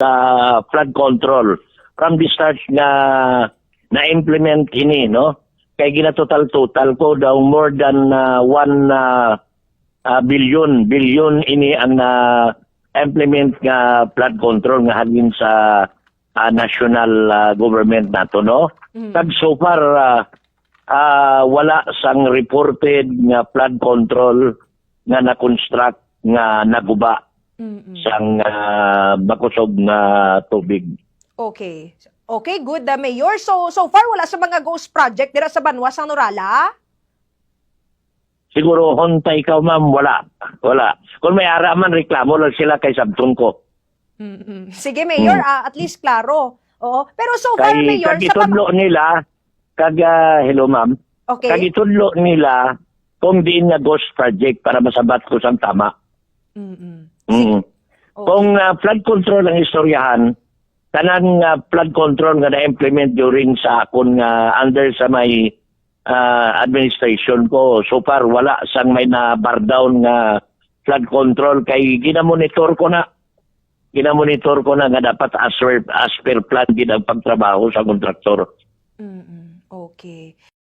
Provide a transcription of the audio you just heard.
sa flood control. From the start nga na implement ini no? Kay gina total total ko daw more than uh, one uh, uh, billion billion ini ang uh, implement nga flood control nga halin sa uh, national uh, government nato no? Mm. Kag so far uh, uh, wala sang reported nga flood control nga na-construct nga naguba Mm-mm. sang uh, bakusog nga tubig. Okay. Okay, good, uh, Mayor. So, so far, wala sa mga ghost project dira sa Banwa, sa Norala? Siguro hontay ka ma'am, wala. Wala. Kung may ara man reklamo lang sila kay sabton ko. Mm-mm. Sige, Mayor, Mm. ah, at least klaro. Oo. Pero so far, Kay Mayor, sa Ban- itudlo nila kag uh, hello ma'am. Okay. Kag itudlo nila kung diin nga ghost project para masabat ko sang tama. Mm-mm. Mm. Okay. Kung uh, flood control ang istoryahan, tanang uh, flood control nga na-implement during sa akon nga under sa may uh, administration ko. So far, wala sang may na bar down nga flood control kay ginamonitor ko na ginamonitor ko na nga dapat as per, as per plan gid ang pagtrabaho sa kontraktor. Mm-mm. Okay.